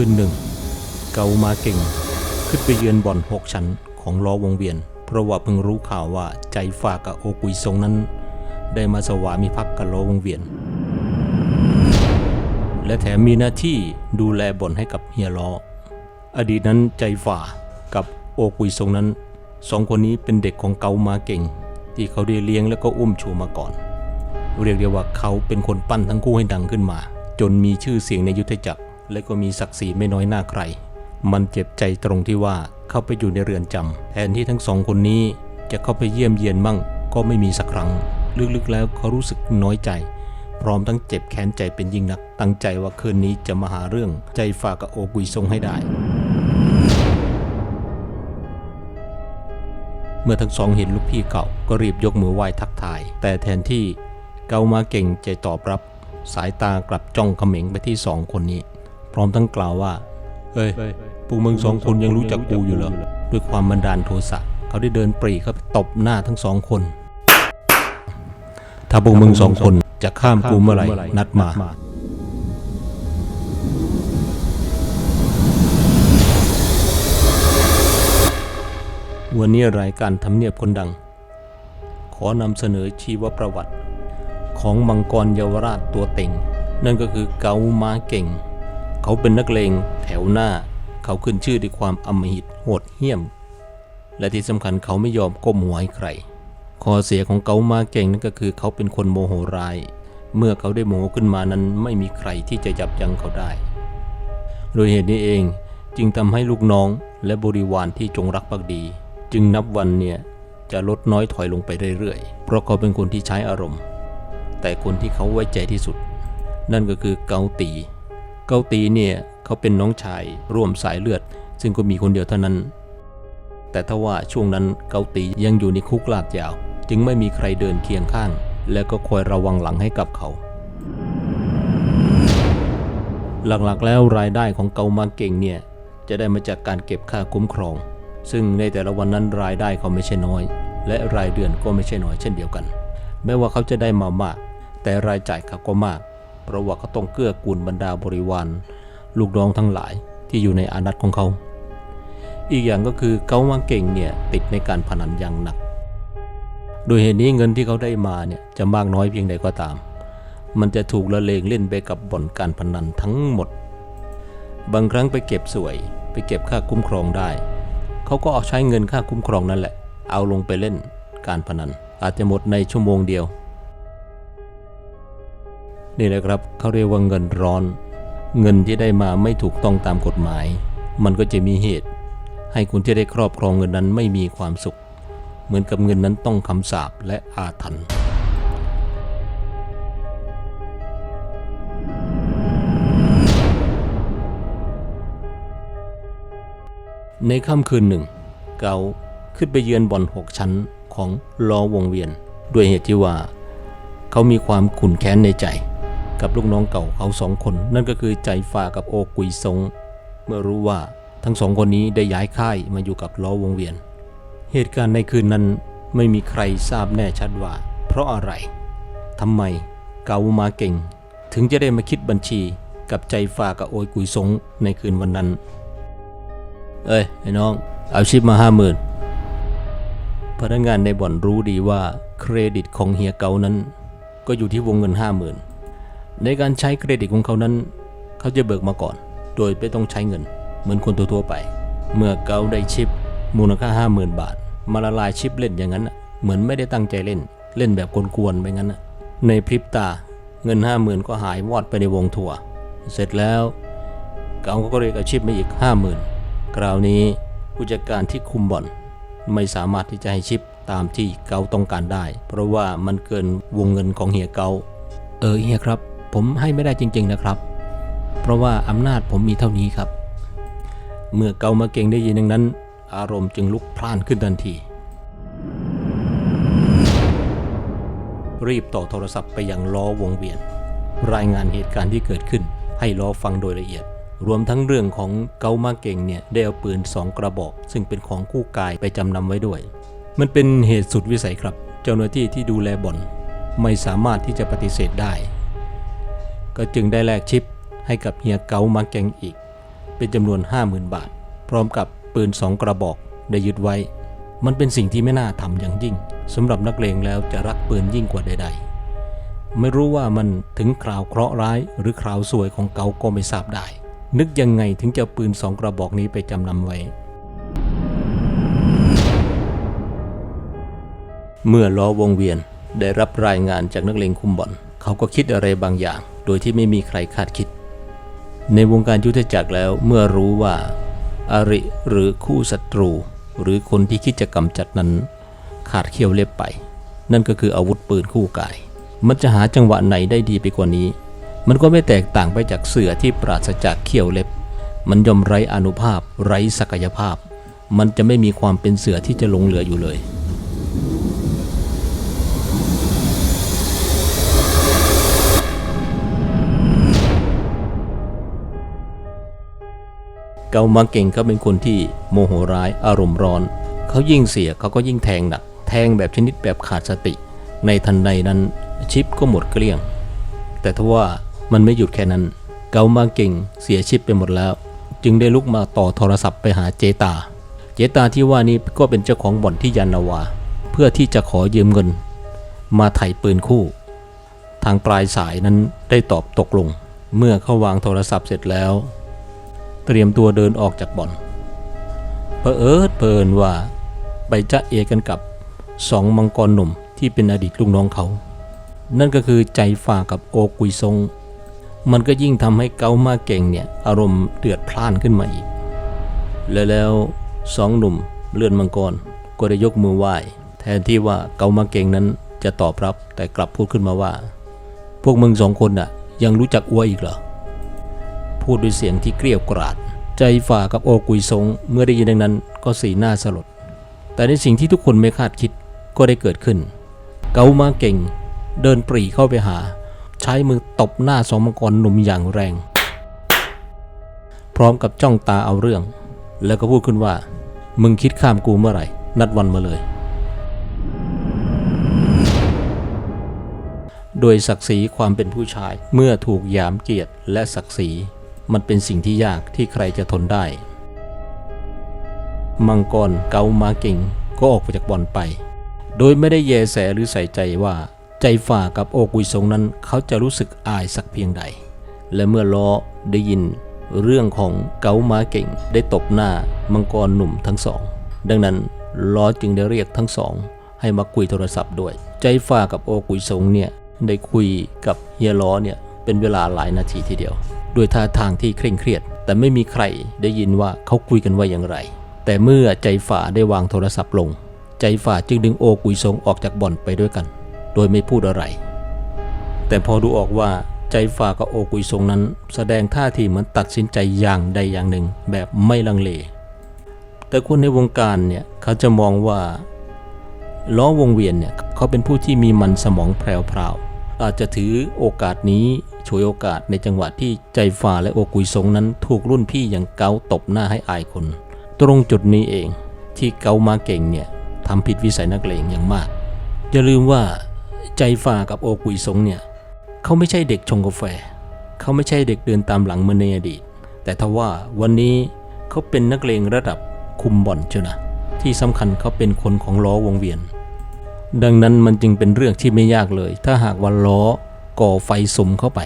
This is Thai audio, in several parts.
คืนหนึ่ง เกามาเก่ง ขึ้นไปเยือนบ่อนหกชั้นของล้อวงเวียน เพราะว่าเพิ่งรู้ข่าวว่าใจฝากกับโอกุยทรงนั้น ได้มาสวามิภักดิ์กับล้อวงเวียน และแถมมีหน้าที่ดูแลบ่อนให้กับเฮียล้อ อดีตนั้นใจฝ่ากับโอกุยทรงนั้นสองคนนี้เป็นเด็กของเกามาเก่ง ที่เขาได้เลี้ยงแล้วก็อุ้มชูมาก่อน เรียกได้ว่าเขาเป็นคนปั้นทั้งคู่ให้ดังขึ้นมา จนมีชื่อเสียงในยุทธจักร และก็มีศักดิ์ศรีไม่น้อยหน้าใคร มันเจ็บใจตรงที่ว่าเข้าไปอยู่ในเรือนจำแทนที่ทั้งสองคนนี้จะเข้าไปเยี่ยมเยียนมั่ง ก็ไม่มีสักครั้ง ลึกๆแล้วเขารู้สึกน้อยใจ พร้อมทั้งเจ็บแค้นใจเป็นยิ่งนัก ตั้งใจว่าคืนนี้จะมาหาเรื่องใจฝากกับโอกุยทรงให้ได้ เมื่อทั้งสองเห็นลูกพี่เก่าก็รีบยกมือไหว้ทักทาย แต่แทนที่เกามาเก่งใจตอบรับ สายตากลับจ้องเขม็งไปที่สองคนนี้ ร้อมทั้งกล่าวว่า เฮ้ยพวกมึงสองคนยังรู้จักกูอยู่เหรอ ด้วยความบันดาลโทสะเขาได้เดินปรีเข้าไปตบหน้าทั้งสองคน ถ้าพวกมึงสองคนจะข้ามกูเมื่อไหร่นัดมาวันนี้รายการทำเนียบคนดัง ขอนำเสนอชีวประวัติ ของมังกรเยาวราชตัวเต็ง นั่นก็คือเกามาเก่ง เขาเป็นนักเลงแถวหน้า เขาขึ้นชื่อด้วยความอำมหิตโหดเหี้ยม และที่สำคัญเขาไม่ยอมก้มหัวให้ใครข้อเสียของเกามาเก่งนั่นก็คือเขาเป็นคนโมโหร้าย เมื่อเขาได้โมโหขึ้นมานั้นไม่มีใครที่จะยับยั้งเขาได้ โดยเหตุนี้เองจึงทำให้ลูกน้องและบริวารที่จงรักภักดี จึงนับวันเนี่ยจะลดน้อยถอยลงไปเรื่อยๆ เพราะเขาเป็นคนที่ใช้อารมณ์ แต่คนที่เขาไว้ใจที่สุด นั่นก็คือเกาตี เกาตีเนี่ยเขาเป็นน้องชายร่วมสายเลือด ซึ่งก็มีคนเดียวเท่านั้น แต่ถ้าว่าช่วงนั้นเกาตียังอยู่ในคุกลาดยาว จึงไม่มีใครเดินเคียงข้าง และก็คอยระวังหลังให้กับเขา หลักๆแล้วรายได้ของเกามาเก่งเนี่ยจะได้มาจากการเก็บค่าคุ้มครอง ซึ่งในแต่ละวันนั้นรายได้เขาไม่ใช่น้อย และรายเดือนก็ไม่ใช่น้อยเช่นเดียวกัน แม้ว่าเขาจะได้มามาก แต่รายจ่ายเขาก็มาก เพราะว่าเขาต้องเกื้อกูลบรรดาบริวารลูกน้องทั้งหลายที่อยู่ในอานัตของเขา อีกอย่างก็คือเกามาเก่งเนี่ยติดในการพนันอย่างหนัก โดยเหตุนี้เงินที่เขาได้มาเนี่ยจะมากน้อยเพียงใดก็ตาม มันจะถูกละเลงเล่นไปกับบ่อนการพนันทั้งหมด บางครั้งไปเก็บสวย ไปเก็บค่าคุ้มครองได้ เขาก็เอาใช้เงินค่าคุ้มครองนั่นแหละ เอาลงไปเล่นการพนัน อาจจะหมดในชั่วโมงเดียว นี่แหละครับเขาเรียกว่าเงินร้อน เงินที่ได้มาไม่ถูกต้องตามกฎหมาย มันก็จะมีเหตุ ให้คนที่ได้ครอบครองเงินนั้นไม่มีความสุข เหมือนกับเงินนั้นต้องคำสาปและอาถรรพ์ในค่ำคืนหนึ่ง เกาขึ้นไปเยือนบ่อนหกชั้นของลอวงเวียน ด้วยเหตุที่ว่า เขามีความขุ่นแค้นในใจ กับลูกน้องเก่าเขาสองคน นั่นก็คือใจฟ้ากับโอกุยซง เมื่อรู้ว่าทั้งสองคนนี้ได้ย้ายค่ายมาอยู่กับล้อวงเวียน เหตุการณ์ในคืนนั้นไม่มีใครทราบแน่ชัดว่า เพราะอะไรทำไมเกามาเก่ง ถึงจะได้มาคิดบัญชีกับใจฟ้ากับโอยกุยซงในคืนวันนั้น เอ้ยไอ้น้อง เอาชิปมาห้าหมื่นพนักงานในบ่อนรู้ดีว่าเครดิตของเฮียเกานั้น ก็อยู่ที่วงเงินห้าหมื่น ในการใช้เครดิตของเขานั้น เขาจะเบิกมาก่อน โดยไม่ต้องใช้เงิน เหมือนคนทั่วไป เมื่อเกาได้ชิป มูลค่าห้าหมื่นบาท มาละลายชิปเล่นอย่างนั้นเหมือนไม่ได้ตั้งใจเล่น เล่นแบบกวนๆไปงั้นนะในพริบตาเงินห้าหมื่นก็หายวอดไปในวงถั่วเสร็จแล้วเกาก็เรียกอาชีพมาอีกห้าหมื่นคราวนี้ผู้จัดการที่คุมบ่อน ไม่สามารถที่จะให้ชิปตามที่เกาต้องการได้ เพราะว่ามันเกินวงเงินของเฮียเกาเออเฮียครับ ผมให้ไม่ได้จริง ๆนะครับ เพราะว่าอำนาจผมมีเท่านี้ครับ เมื่อเกามาเก่งได้ยินดังนั้น อารมณ์จึงลุกพล่านขึ้นทันที รีบต่อโทรศัพท์ไปยังล้อวงเวียน รายงานเหตุการณ์ที่เกิดขึ้น ให้ล้อฟังโดยละเอียด รวมทั้งเรื่องของเกามาเก่งเนี่ยได้เอาปืนสองกระบอก ซึ่งเป็นของคู่กายไปจำนำไว้ด้วย มันเป็นเหตุสุดวิสัยครับ เจ้าหน้าที่ที่ดูแลบ่อนไม่สามารถที่จะปฏิเสธได้ ก็จึงได้แลกชิปให้กับเฮียเกามาเกงอีก เป็นจำนวน 50,000 บาท พร้อมกับปืนสองกระบอกได้ยึดไว้ มันเป็นสิ่งที่ไม่น่าทำอย่างยิ่งสำหรับนักเลงแล้วจะรักปืนยิ่งกว่าใด ๆ ไม่รู้ว่ามันถึงคราวเคราะห์ร้าย หรือคราวสวยของเขาก็ไม่ทราบได้ นึกยังไงถึงจะปืนสองกระบอกนี้ไปจำนำไว้เมื่อล้อวงเวียนได้รับรายงานจากนักเลงคุมบ่อนเขาก็คิดอะไรบางอย่าง โดยที่ไม่มีใครคาดคิด ในวงการยุทธจักรแล้วเมื่อรู้ว่าอาริหรือคู่ศัตรู หรือคนที่คิดจะกำจัดนั้น ขาดเขี้ยวเล็บไป นั่นก็คืออาวุธปืนคู่กาย มันจะหาจังหวะไหนได้ดีไปกว่านี้ มันก็ไม่แตกต่างไปจากเสือที่ปราศจากเขี้ยวเล็บ มันย่อมไร้อานุภาพ ไร้ศักยภาพ มันจะไม่มีความเป็นเสือที่จะหลงเหลืออยู่เลย เกามาเก่งเขาเป็นคนที่โมโหร้ายอารมณ์ร้อน เขายิ่งเสียเขาก็ยิ่งแทงหนัก แทงแบบชนิดแบบขาดสติ ในทันใดนั้นชิปก็หมดเกลี้ยง แต่ทว่ามันไม่หยุดแค่นั้น เกามาเก่งเสียชิปไปหมดแล้ว จึงได้ลุกมาต่อโทรศัพท์ไปหาเจตา เจตาที่ว่านี้ก็เป็นเจ้าของบ่อนที่ยานนาวา เพื่อที่จะขอยืมเงิน มาไถ่ปืนคู่ ทางปลายสายนั้นได้ตอบตกลง เมื่อเขาวางโทรศัพท์เสร็จแล้ว เตรียมตัวเดินออกจากบ่อนเผอิญเพลินว่าไปจะเอกันกับสองมังกรหนุ่มที่เป็นอดีตลูกน้องเขา นั่นก็คือใจฝ่ากับโอกุยซง มันก็ยิ่งทำให้เกามาเก่งเนี่ยอารมณ์เดือดพล่านขึ้นมาอีก และแล้วสองหนุ่มเลื่อนมังกรก็ได้ยกมือไหว้แทนที่ว่าเกามาเก่งนั้นจะตอบรับแต่กลับพูดขึ้นมาว่า พวกมึงสองคนน่ะยังรู้จักอ้วอีกเหรอ พูดด้วยเสียงที่เกรียวกราดใจฝ่ากับโอกุยซงเมื่อได้ยินดังนั้นก็สีหน้าสลด แต่ในสิ่งที่ทุกคนไม่คาดคิดก็ได้เกิดขึ้น เกามาเก่ง เดินปรีเข้าไปหา ใช้มือตบหน้าสองมังกรหนุ่มอย่างแรง พร้อมกับจ้องตาเอาเรื่อง แล้วก็พูดขึ้นว่า มึงคิดข้ามกูเมื่อไหร่ นัดวันมาเลยโดยศักดิ์ศรีความเป็นผู้ชายเมื่อถูกหยามเกียรติและศักดิ์ศรี มันเป็นสิ่งที่ยากที่ใครจะทนได้ มังกรเกามาเก่งก็ออกไปจากบ่อนไป โดยไม่ได้แยแสหรือใส่ใจว่าใจฝ่ากับโอกุยซงนั้นเขาจะรู้สึกอายสักเพียงใด และเมื่อล้อได้ยินเรื่องของเกามาเก่งได้ตบหน้ามังกรหนุ่มทั้งสอง ดังนั้นล้อจึงได้เรียกทั้งสอง ให้มาคุยโทรศัพท์ด้วย ใจฝ่ากับโอกุยซงเนี่ยได้คุยกับเฮียล้อเนี่ย เป็นเวลาหลายนาทีทีเดียว ด้วยท่าทางที่เคร่งเครียด แต่ไม่มีใครได้ยินว่าเขาคุยกันว่าอย่างไร แต่เมื่อใจฝ่าได้วางโทรศัพท์ลง ใจฝ่าจึงดึงโอกุยซงออกจากบ่อนไปด้วยกัน โดยไม่พูดอะไร แต่พอดูออกว่าใจฝ่ากับโอกุยซงนั้น แสดงท่าทีเหมือนตัดสินใจอย่างใดอย่างหนึ่งแบบไม่ลังเล แต่คนในวงการเนี่ยเขาจะมองว่าล้อวงเวียนเนี่ยเขาเป็นผู้ที่มีมันสมองแพรว อาจจะถือโอกาสนี้ฉวยโอกาสในจังหวะที่ใจฝ่าและโอกุยซงนั้นถูกรุ่นพี่อย่างเกาตบหน้าให้อายคน ตรงจุดนี้เองที่เกามาเก่งเนี่ยทำผิดวิสัยนักเลงอย่างมาก อย่าลืมว่าใจฝ่ากับโอกุยซงเนี่ยเขาไม่ใช่เด็กชงกาแฟ เขาไม่ใช่เด็กเดินตามหลังเมือนในอดีต แต่ทว่าวันนี้เขาเป็นนักเลงระดับคุมบ่อนเชียนะที่สำคัญเขาเป็นคนของล้อวงเวียน ดังนั้นมันจึงเป็นเรื่องที่ไม่ยากเลย ถ้าหากว่าล้อก่อไฟสมเข้าไป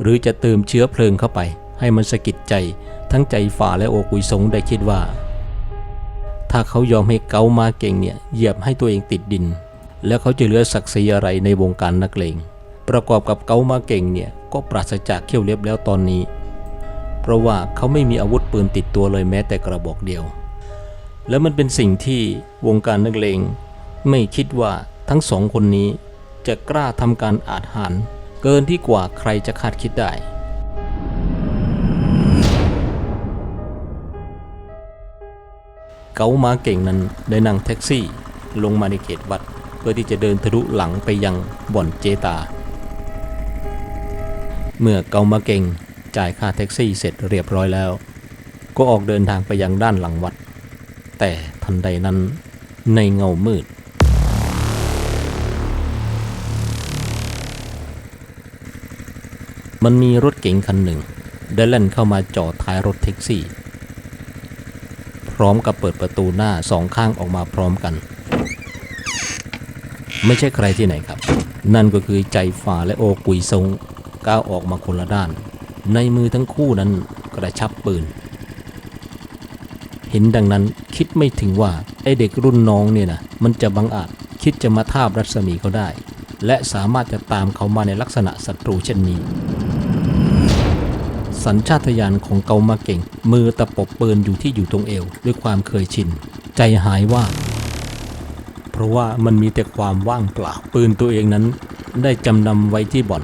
หรือจะเติมเชื้อเพลิงเข้าไป ให้มันสะกิดใจทั้งใจฝ่าและโอกุยสงได้คิดว่า ถ้าเขายอมให้เกามาเก่งเนี่ยเหยียบให้ตัวเองติดดิน แล้วเขาจะเหลือศักดิ์ศรีอะไรในวงการนักเลงประกอบกับเกามาเก่งเนี่ยก็ปราศจากเขี้ยวเล็บแล้วตอนนี้ เพราะว่าเขาไม่มีอาวุธปืนติดตัวเลยแม้แต่กระบอกเดียว แล้วมันเป็นสิ่งที่วงการนักเลง ไม่คิดว่าทั้งสองคนนี้จะกล้าทำการอาจหารเกินที่กว่าใครจะคาดคิดได้ เกามาเก่งนั้นได้นั่งแท็กซี่ ลงมาในเขตวัด เพื่อที่จะเดินทะลุหลังไปยังบ่อนเจตา เมื่อเกามาเก่งจ่ายค่าแท็กซี่เสร็จเรียบร้อยแล้ว ก็ออกเดินทางไปยังด้านหลังวัด แต่ทันใดนั้นในเงามืด มันมีรถเก๋งคันหนึ่งได้แล่นเข้ามาจอดท้ายรถแท็กซี่ พร้อมกับเปิดประตูหน้าสองข้างออกมาพร้อมกัน ไม่ใช่ใครที่ไหนครับ นั่นก็คือใจฝ่าและโอกุยซงก้าวออกมาคนละด้าน ในมือทั้งคู่นั้นกระชับปืน เห็นดังนั้นคิดไม่ถึงว่า ไอเด็กรุ่นน้องเนี่ยนะมันจะบังอาจคิดจะมาทาบรัศมีเขาได้ และสามารถจะตามเขามาในลักษณะศัตรูเช่นนี้ สัญชาตญาณของเกามาเก่ง มือตะปบปืนอยู่ที่อยู่ตรงเอว ด้วยความเคยชิน ใจหายว่า เพราะว่ามันมีแต่ความว่างเปล่า ปืนตัวเองนั้นได้จำนำไว้ที่บ่อน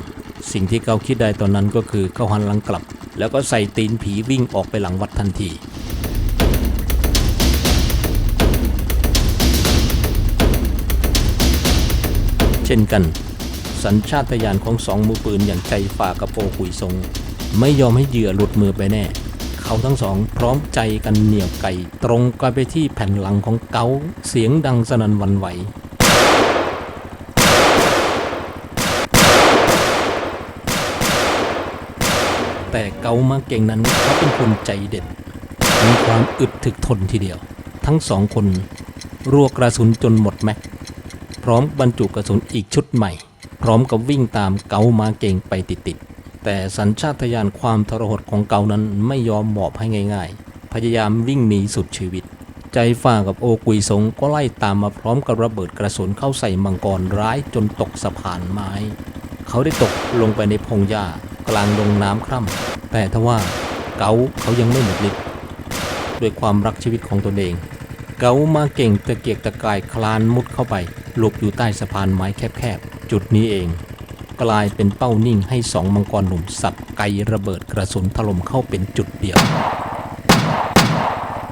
สิ่งที่เขาคิดได้ตอนนั้นก็คือเขาหันหลังกลับ แล้วก็ใส่ตีนผีวิ่งออกไปหลังวัดทันทีเช่นกัน สัญชาตญาณของสองมือปืนอย่างใจฝ่ากับโอกุยซง ไม่ยอมให้เหยื่อหลุดมือไปแน่ เขาทั้งสองพร้อมใจกันเหนี่ยวไก่ ตรงกันไปที่แผ่นหลังของเกาเสียงดังสนั่นวันไหวแต่เกามาเก่งนั้นเขาเป็นคนใจเด็ด มีความอึดถึกทนทีเดียว ทั้งสองคนรัวกระสุนจนหมดแม็ก พร้อมบรรจุกระสุนอีกชุดใหม่ พร้อมกับวิ่งตามเกามาเก่งไปติดๆ แต่สัญชาตญาณความทรหดของเกานั้นไม่ยอมหมอบให้ง่าย ๆ พยายามวิ่งหนีสุดชีวิต ใจฝ่ากับโอกุยสงก็ไล่ตามมาพร้อมกับระเบิดกระสุนเข้าใส่มังกรร้ายจนตกสะพานไม้ เขาได้ตกลงไปในพงหญ้ากลางดงน้ำคร่ำแต่ทว่าเกาเขายังไม่หมดฤทธิ์ด้วยความรักชีวิตของตนเอง เกามาเก่งตะเกียกตะกายคลานมุดเข้าไปหลบอยู่ใต้สะพานไม้แคบๆจุดนี้เอง กลายเป็นเป้านิ่งให้สองมังกรหนุ่มสับไกระเบิดกระสุนถล่มเข้าเป็นจุดเดียว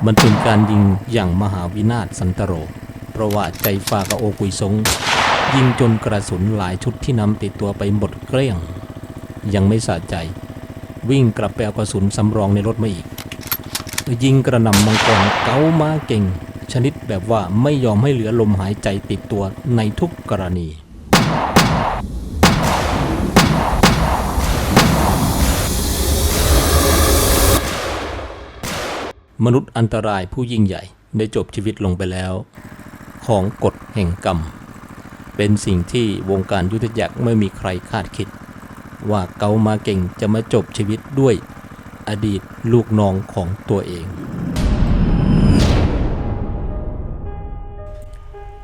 มันเป็นการยิงอย่างมหาวินาศสันตโร เพราะว่าใจฟากับโอกุยซงยิงจนกระสุนหลายชุดที่นำติดตัวไปหมดเกลี้ยง ยังไม่สะใจ วิ่งกลับไปเอากระสุนสำรองในรถมาอีก ยิงกระหน่ำมังกรเก้ามาเก่ง ชนิดแบบว่าไม่ยอมให้เหลือลมหายใจติดตัวในทุกกรณี มนุษย์อันตรายผู้ยิ่งใหญ่ได้จบชีวิตลงไปแล้ว ของกฎแห่งกรรม เป็นสิ่งที่วงการยุทธจักรไม่มีใครคาดคิด ว่าเกามาเก่งจะมาจบชีวิตด้วยอดีตลูกน้องของตัวเอง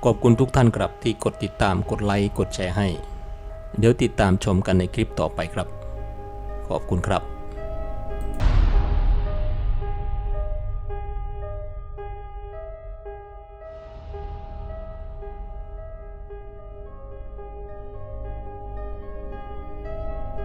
ขอบคุณทุกท่านครับที่กดติดตามกดไลค์กดแชร์ให้ เดี๋ยวติดตามชมกันในคลิปต่อไปครับ ขอบคุณครับ